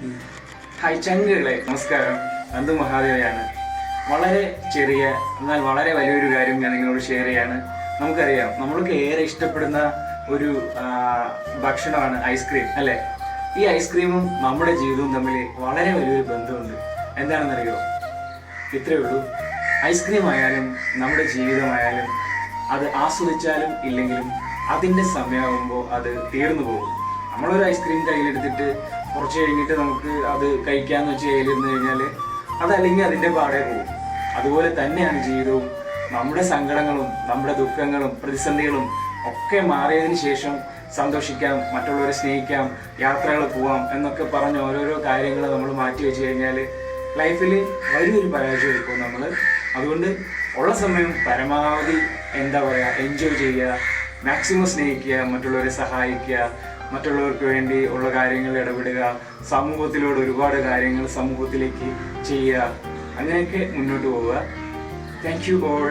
Hi ചങ്കുകളെ നമസ്കാരം. അന്തു മഹാദേവയാണ്. വളരെ ചെറിയ എന്നാൽ വളരെ വലിയൊരു കാര്യം ഞാൻ നിങ്ങളോട് ഷെയർ ചെയ്യാണ്. നമുക്കറിയാം നമ്മൾക്ക് ഏറെ ഇഷ്ടപ്പെടുന്ന ഒരു ഭക്ഷണമാണ് ഐസ്ക്രീം അല്ലേ? ഈ ഐസ്ക്രീമും നമ്മുടെ ജീവിതവും തമ്മിൽ വളരെ വലിയൊരു ബന്ധമുണ്ട്. എന്താണെന്നറിയോ? ഇത്രയേ ഉള്ളൂ. ഐസ്ക്രീം ആയാലും നമ്മുടെ ജീവിതമായാലും അത് ആസ്വദിച്ചാലും ഇല്ലെങ്കിലും അതിന്റെ സമയമാകുമ്പോൾ അത് തീർന്നു പോകും. നമ്മളൊരു ഐസ്ക്രീം കയ്യിലെടുത്തിട്ട് കുറച്ച് കഴിഞ്ഞിട്ട് നമുക്ക് അത് കഴിക്കാന്ന് വെച്ച് കയ്യിലിരുന്ന് കഴിഞ്ഞാൽ അതല്ലെങ്കിൽ അതിന്റെ പാടെ പോകും. അതുപോലെ തന്നെയാണ് ജീവിതവും. നമ്മുടെ സങ്കടങ്ങളും നമ്മുടെ ദുഃഖങ്ങളും പ്രതിസന്ധികളും ഒക്കെ മാറിയതിന് ശേഷം സന്തോഷിക്കാം മറ്റുള്ളവരെ സ്നേഹിക്കാം യാത്രകൾ പോവാം എന്നൊക്കെ പറഞ്ഞ് ഓരോരോ കാര്യങ്ങൾ നമ്മൾ മാറ്റി വെച്ച് കഴിഞ്ഞാൽ ലൈഫിൽ വലിയൊരു പരാജയം എടുക്കും നമ്മൾ അതുകൊണ്ട് ഉള്ള സമയം പരമാവധി എന്താ പറയുക എൻജോയ് ചെയ്യുക മാക്സിമം സ്നേഹിക്കുക മറ്റുള്ളവരെ സഹായിക്കുക മറ്റുള്ളവർക്ക് വേണ്ടി ഉള്ള കാര്യങ്ങൾ ഇടപെടുക സമൂഹത്തിലൂടെ ഒരുപാട് കാര്യങ്ങൾ സമൂഹത്തിലേക്ക് ചെയ്യുക. അങ്ങനെയൊക്കെ മുന്നോട്ട് പോവുക. Thank you all